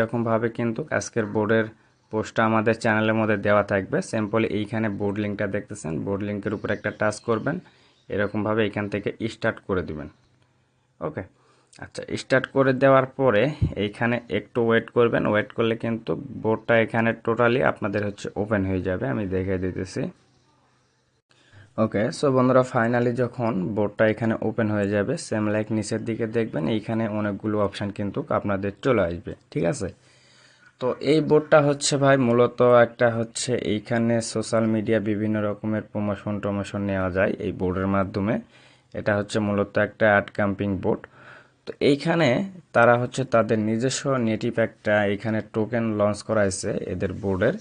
এরকমভাবে কিন্তু আজকের বোর্ডের পোস্টটা আমাদের চ্যানেলের মধ্যে দেওয়া থাকবে। সিম্পলি এইখানে বোর্ড লিঙ্কটা দেখতেছেন। বোর্ড লিঙ্কের উপর একটা টাচ করবেন। এরকমভাবে এইখান থেকে স্টার্ট করে দিবেন। ওকে আচ্ছা স্টার্ট করে দেওয়ার পরে এইখানে একটু ওয়েট করবেন। ওয়েট করলে কিন্তু বোর্ডটা এখানে টোটালি আপনাদের হচ্ছে ওপেন হয়ে যাবে। আমি দেখে দিতেছি। ওকে সো বন্ধুরা ফাইনালি যখন বোর্ডটা এখানে ওপেন হয়ে যাবে সেম লাইক নিচের দিকে দেখবেন, এইখানে অনেকগুলো অপশান কিন্তু আপনাদের চলে আসবে, ঠিক আছে? তো এই বোর্ডটা হচ্ছে ভাই, মূলত একটা হচ্ছে এইখানে সোশ্যাল মিডিয়া বিভিন্ন রকমের প্রমোশন টমোশন নেওয়া যায় এই বোর্ডের মাধ্যমে। এটা হচ্ছে মূলত একটা অ্যাড ক্যাম্পিং বোর্ড তো এইখানে তারা হচ্ছে তাদের নিজস্ব নেটিভ একটা এখানে টোকেন লঞ্চ করাইছে এদের বোর্ডের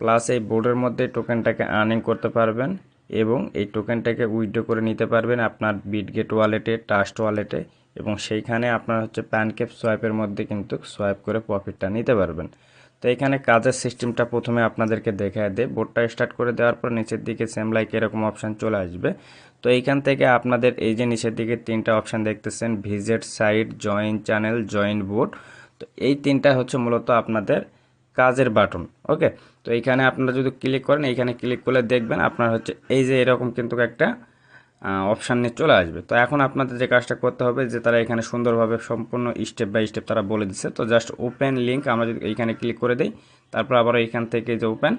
প্লাস এই বোর্ডের মধ্যে টোকেনটাকে আর্নিং করতে পারবেন। এবং এই টোকেনটাকে উইথড্র করে নিতে পারবেন আপনার বিটগেট ওয়ালেটে ট্রাস্ট ওয়ালেটে এবং সেইখানে আপনার হচ্ছে প্যানকেপ সোয়াইপের মধ্যে কিন্তু সোয়াইপ করে প্রফিটটা নিতে পারবেন। তো এখানে কাজের সিস্টেমটা প্রথমে আপনাদেরকে দেখায় দেয়। বোর্ডটা স্টার্ট করে দেওয়ার পর নিচের দিকে সেম লাইক এরকম অপশান চলে আসবে। তো এইখান থেকে আপনাদের এই যে নিচের দিকে তিনটা অপশান দেখতেছেন, visit, site join channel join board তো এই তিনটা হচ্ছে মূলত আপনাদের কাজের বাটন ওকে তো এইখানে আপনারা যদি ক্লিক করেন, এইখানে ক্লিক করলে দেখবেন আপনার হচ্ছে এই যে এরকম কিন্তু একটা অপশান নিয়ে চলে আসবে। তো এখন আপনাদের যে কাজটা করতে হবে যে তারা এখানে সুন্দরভাবে সম্পূর্ণ স্টেপ বাই স্টেপ তারা বলে দিচ্ছে। তো জাস্ট ওপেন লিঙ্ক আমরা যদি এইখানে ক্লিক করে দিই, তারপর আবার এইখান থেকে যে ওপেন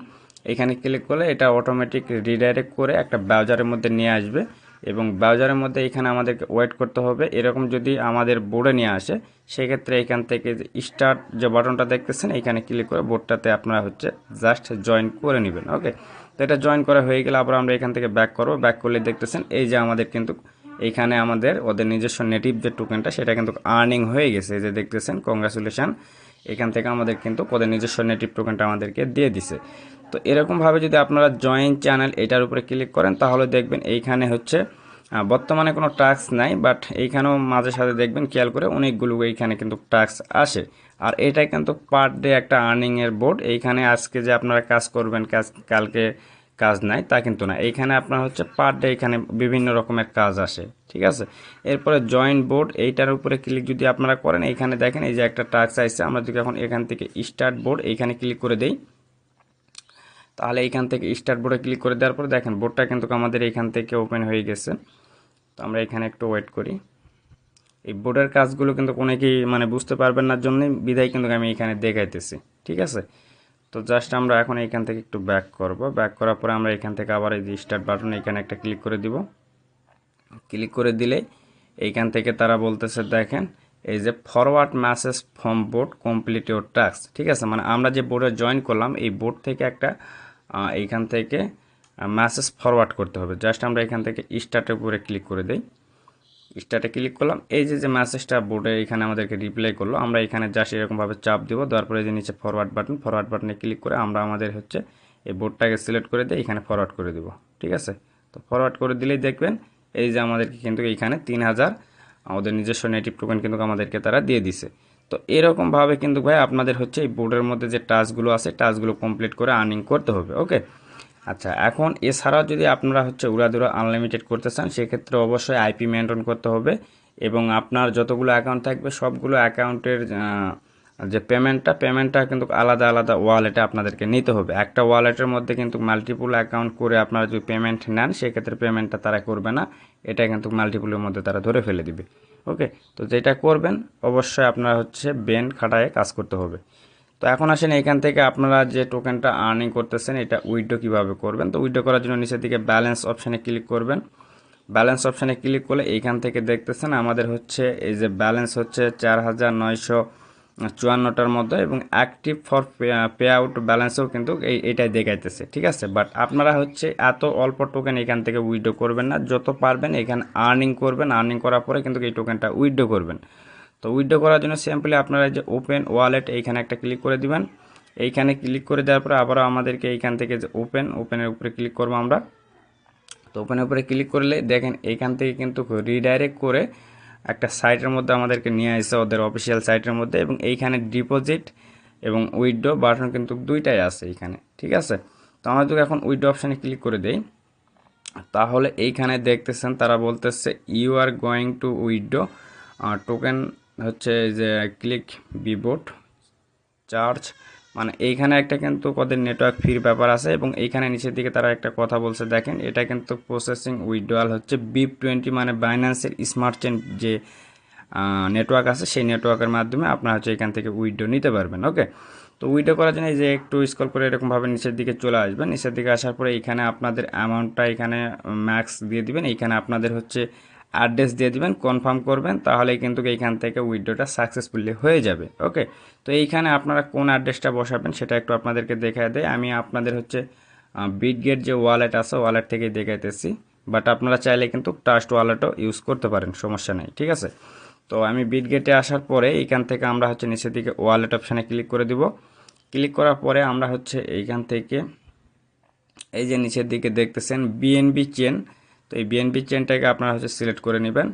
এখানে ক্লিক করলে এটা অটোমেটিক রিডাইরেক্ট করে একটা ব্রাউজারের মধ্যে নিয়ে আসবে। এবং ব্রাউজারের মধ্যে এখানে আমাদেরকে ওয়েট করতে হবে। এরকম যদি আমাদের বোর্ডে নিয়ে আসে, সেক্ষেত্রে এখান থেকে স্টার্ট যে বাটনটা দেখতেছেন, এখানে ক্লিক করে বোর্ডটাতে আপনারা হচ্ছে জাস্ট জয়েন করে নেবেন, ওকে? তো এটা জয়েন করা হয়ে গেলে আবার আমরা এখান থেকে ব্যাক করব। ব্যাক করলে দেখতেছেন, এই যে আমাদের কিন্তু এইখানে আমাদের ওদের নিজস্ব নেটিভ যে টোকেনটা, সেটা কিন্তু আর্নিং হয়ে গেছে। যে দেখতেছেন, কংগ্রাচুলেশান, এখান থেকে আমাদের কিন্তু ওদের নিজস্ব নেটিভ টোকেনটা আমাদেরকে দিয়ে দিছে। তো এরকমভাবে যদি আপনারা জয়েন চ্যানেল এটার উপরে ক্লিক করেন, তাহলে দেখবেন এইখানে হচ্ছে বর্তমানে কোনো টাস্ক নাই বাট এইখানেও মাঝে সাথে দেখবেন, খেয়াল করে অনেকগুলো এইখানে কিন্তু টাস্ক আসে। আর এটা কিন্তু পার ডে একটা আর্নিংয়ের বোর্ড এইখানে আজকে যে আপনারা কাজ করবেন, কাজ, কালকে কাজ নাই, তা কিন্তু না। এইখানে আপনার হচ্ছে পার ডে এখানে বিভিন্ন রকমের কাজ আসে, ঠিক আছে? এরপরে জয়েন্ট বোর্ড এইটার উপরে ক্লিক যদি আপনারা করেন, এইখানে দেখেন এই যে একটা টাস্ক আসছে আমরা যদি এখন এখান থেকে স্টার্ট বোর্ড এইখানে ক্লিক করে দেই। তাহলে এইখান থেকে স্টার্ট বোর্ডে ক্লিক করে দেওয়ার পরে দেখেন বোর্ডটা কিন্তু আমাদের এইখান থেকে ওপেন হয়ে গেছে। তো আমরা এখানে একটু ওয়েট করি। এই বোর্ডের কাজগুলো কিন্তু অনেকেই মানে বুঝতে পারবেন না জন্য বিদায় কিন্তু আমি এখানে দেখাইতেছি, ঠিক আছে? তো জাস্ট আমরা এখন এখান থেকে একটু ব্যাক করব। ব্যাক করার পরে আমরা এখান থেকে আবার এই যে স্টার্ট বাটন এখানে একটা ক্লিক করে দিব। ক্লিক করে দিলে এইখান থেকে তারা বলতেছে, দেখেন, এই যে forward message form board complete your task ঠিক আছে? মানে আমরা যে বোর্ডে জয়েন করলাম, এই বোর্ড থেকে একটা এইখান থেকে মেসেজ ফরওয়ার্ড করতে হবে। জাস্ট আমরা এখান থেকে স্টার্টের উপরে ক্লিক করে দেই। স্টার্টে ক্লিক করলাম। এই যে যে মেসেজটা বোর্ডে এখানে আমাদেরকে রিপ্লাই করল, আমরা এখানে জাস্ট এরকমভাবে চাপ দেবো। দেওয়ার পরে যে নিচে ফরওয়ার্ড বাটন ফরওয়ার্ড বাটনে ক্লিক করে আমরা আমাদের হচ্ছে এই বোর্ডটাকে সিলেক্ট করে দিয়ে এখানে ফরওয়ার্ড করে দিব। ঠিক আছে? তো ফরওয়ার্ড করে দিলেই দেখবেন, এই যে আমাদেরকে কিন্তু এইখানে তিন হাজার, আমাদের নিজস্ব নেটিভ টোকেন কিন্তু আমাদেরকে তারা দিয়ে দিছে। তো এরকমভাবে কিন্তু ভাই আপনাদের হচ্ছে এই বোর্ডের মধ্যে যে টাস্কগুলো আছে টাস্কগুলো কমপ্লিট করে আর্নিং করতে হবে ওকে আচ্ছা এখন এছাড়াও যদি আপনারা হচ্ছে উড়াদুরা আনলিমিটেড করতে চান, সেক্ষেত্রে অবশ্যই আইপি মেনটেন করতে হবে এবং আপনার যতগুলো অ্যাকাউন্ট থাকবে, সবগুলো অ্যাকাউন্টের যে পেমেন্টটা পেমেন্টটা কিন্তু আলাদা আলাদা ওয়ালেটে আপনাদেরকে নিতে হবে। একটা ওয়ালেটের মধ্যে কিন্তু মাল্টিপুল অ্যাকাউন্ট করে আপনারা যদি পেমেন্ট নেন, সেক্ষেত্রে পেমেন্টটা তারা করবে না। এটা কিন্তু মাল্টিপুলের মধ্যে তারা ধরে ফেলে দিবে। ওকে তো যেটা করবেন, অবশ্যই আপনারা হচ্ছে বেন খাটায় কাজ করতে হবে। তো এখন আসেন এখান থেকে আপনারা যে টোকেনটা আর্নিং করতেছেন, এটা উইড্রো কীভাবে করবেন? তো উইড্রো করার জন্য নিচের দিকে ব্যালেন্স অপশানে ক্লিক করবেন। ব্যালেন্স অপশানে ক্লিক করলে এইখান থেকে দেখতেছেন আমাদের হচ্ছে, এই যে ব্যালেন্স হচ্ছে চার হাজার নয়শো চুয়ান্নটার মধ্যে এবং অ্যাক্টিভ ফর পে আউট ব্যালেন্সেও কিন্তু এই এটাই দেখাইতেছে, ঠিক আছে? বাট আপনারা হচ্ছে এত অল্প টোকেন এখান থেকে উইড্রো করবেন না, যত পারবেন এখানে আর্নিং করবেন আর্নিং করার পরে কিন্তু এই টোকেনটা উইড্রো করবেন। তো উইড্রো করার জন্য সিম্পলি আপনারা যে ওপেন ওয়ালেট এইখানে একটা ক্লিক করে দিবেন। এইখানে ক্লিক করে দেওয়ার পরে আবারও আমাদেরকে এইখান থেকে যে ওপেন ওপেনের উপরে ক্লিক করব আমরা। তো ওপেনের উপরে ক্লিক করলে দেখেন এইখান থেকে কিন্তু রিডাইরেক্ট করে একটা সাইটের মধ্যে আমাদেরকে নিয়ে আসে ওদের অফিসিয়াল সাইটের মধ্যে এবং এইখানে ডিপোজিট এবং উইড্রো বাটন কিন্তু দুইটাই আছে এইখানে, ঠিক আছে? তো আমরা যদি এখন উইড্রো অপশানে ক্লিক করে দেই, তাহলে এইখানে দেখতেছেন তারা বলতেছে you are going to withdraw token হচ্ছে যে ক্লিক বিবোট চার্জ মানে এইখানে একটা কিন্তু ওদের নেটওয়ার্ক ফির ব্যাপার আছে এবং এইখানে নিচের দিকে তারা একটা কথা বলছে, দেখেন, এটা কিন্তু প্রসেসিং উইড্রোয়াল হচ্ছে বিপ টোয়েন্টি মানে বাইন্যান্সের স্মার্ট চেন যে নেটওয়ার্ক আছে সেই নেটওয়ার্কের মাধ্যমে আপনারা হচ্ছে এখান থেকে উইড্রো নিতে পারবেন ওকে তো উইড্রো করার জন্য এই যে একটু স্কল করে এরকমভাবে নিচের দিকে চলে আসবেন, নিচের দিকে আসার পরে এইখানে আপনাদের অ্যামাউন্টটা এখানে ম্যাক্স দিয়ে দিবেন, এইখানে আপনাদের হচ্ছে অ্যাড্রেস দিয়ে দিবেন কনফার্ম করবেন তাহলে কিন্তু এইখান থেকে উইড্রোটা সাকসেসফুলি হয়ে যাবে ওকে তো এইখানে আপনারা কোন অ্যাড্রেসটা বসাবেন সেটা একটু আপনাদেরকে দেখায় দেয় আমি আপনাদের হচ্ছে বিটগেট যে ওয়ালেট আছে ওয়ালেট থেকে দেখাইতেছি বাট আপনারা চাইলে কিন্তু ট্রাস্ট ওয়ালেটও ইউজ করতে পারেন, সমস্যা নেই, ঠিক আছে? তো আমি বিটগেটে আসার পরে এইখান থেকে আমরা হচ্ছে নিচের দিকে ওয়ালেট অপশানে ক্লিক করে দিব। ক্লিক করার পরে আমরা হচ্ছে এইখান থেকে, এই যে নিচের দিকে দেখতেছেন বিএনবি চেন তো এই বিএনবি চেনটাকে আপনারা হচ্ছে সিলেক্ট করে নেবেন।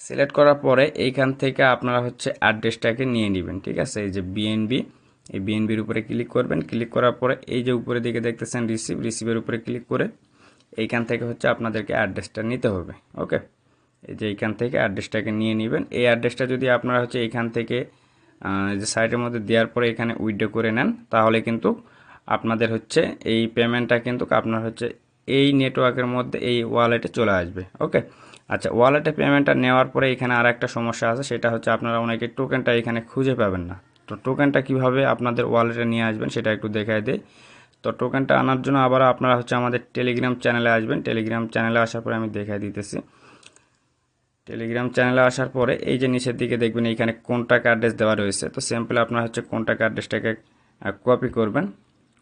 সিলেক্ট করার পরে এইখান থেকে আপনারা হচ্ছে অ্যাড্রেসটাকে নিয়ে নেবেন, ঠিক আছে? এই যে বিএনবি এই বিএনবির উপরে ক্লিক করবেন। ক্লিক করার পরে এই যে উপরে দিকে দেখতেছেন রিসিভ রিসিভের উপরে ক্লিক করে এইখান থেকে হচ্ছে আপনাদেরকে অ্যাড্রেসটা নিতে হবে ওকে এই যে এইখান থেকে অ্যাড্রেসটাকে নিয়ে নেবেন। এই অ্যাড্রেসটা যদি আপনারা হচ্ছে এইখান থেকে যে সাইটের মধ্যে দেওয়ার পরে এখানে উইড্রো করে নেন, তাহলে কিন্তু আপনাদের হচ্ছে এই পেমেন্টটা কিন্তু আপনার হচ্ছে এই নেটওয়ার্কের মধ্যে এই ওয়ালেটে চলে আসবে ওকে আচ্ছা ওয়ালেটে পেমেন্টটা নেওয়ার পরে এখানে আর একটা সমস্যা আছে, সেটা হচ্ছে আপনারা অনেকে টোকেনটা এখানে খুঁজে পাবেন না। তো টোকেনটা কীভাবে আপনাদের ওয়ালেটে নিয়ে আসবেন সেটা একটু দেখাই দেয় তো টোকেনটা আনার জন্য আবার আপনারা হচ্ছে আমাদের টেলিগ্রাম চ্যানেলে আসবেন। টেলিগ্রাম চ্যানেলে আসার পরে আমি দেখাই দিতেছি। টেলিগ্রাম চ্যানেলে আসার পরে এই যে নিচের দিকে দেখবেন এইখানে কন্ট্যাক্ট অ্যাড্রেস দেওয়া রয়েছে। তো সিম্পল আপনার হচ্ছে কন্ট্যাক্ট অ্যাড্রেসটাকে কপি করবেন।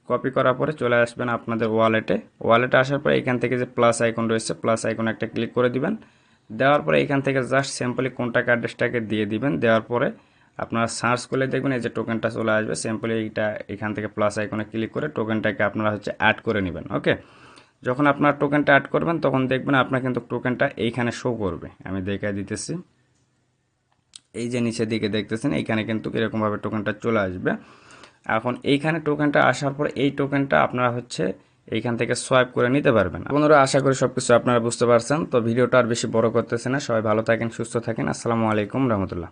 কপি করার পরে চলে আসবেন আপনাদের ওয়ালেটে ওয়ালেটে আসার পরে এখান থেকে যে প্লাস আইকন রয়েছে প্লাস আইকন একটা ক্লিক করে দিবেন। দেওয়ার পরে এখান থেকে জাস্ট সিম্পলি কন্ট্যাক্ট অ্যাড্রেসটাকে দিয়ে দিবেন। দেওয়ার পরে আপনারা সার্চ করলে দেখবেন এই যে টোকেনটা চলে আসবে। সিম্পলি এইটা এখান থেকে প্লাস আইকনে ক্লিক করে টোকেনটাকে আপনারা হচ্ছে অ্যাড করে নেবেন ওকে যখন আপনার টোকেনটা অ্যাড করবেন, তখন দেখবেন আপনার কিন্তু টোকেনটা এইখানে শো করবে। আমি দেখাই দিতেছি। এই যে নিচের দিকে দেখতেছেন, এইখানে কিন্তু এরকমভাবে টোকেনটা চলে আসবে। এখন এইখানে টোকেনটা আসার পর এই টোকেনটা আপনারা হচ্ছে এইখান থেকে সোয়াইপ করে নিতে পারবেন। বন্ধুরা, আশা করি সব কিছু আপনারা বুঝতে পারছেন। তো ভিডিওটা আর বেশি বড় করতেছে না। সবাই ভালো থাকেন, সুস্থ থাকেন। আসসালামু আলাইকুম রহমতুল্লাহ।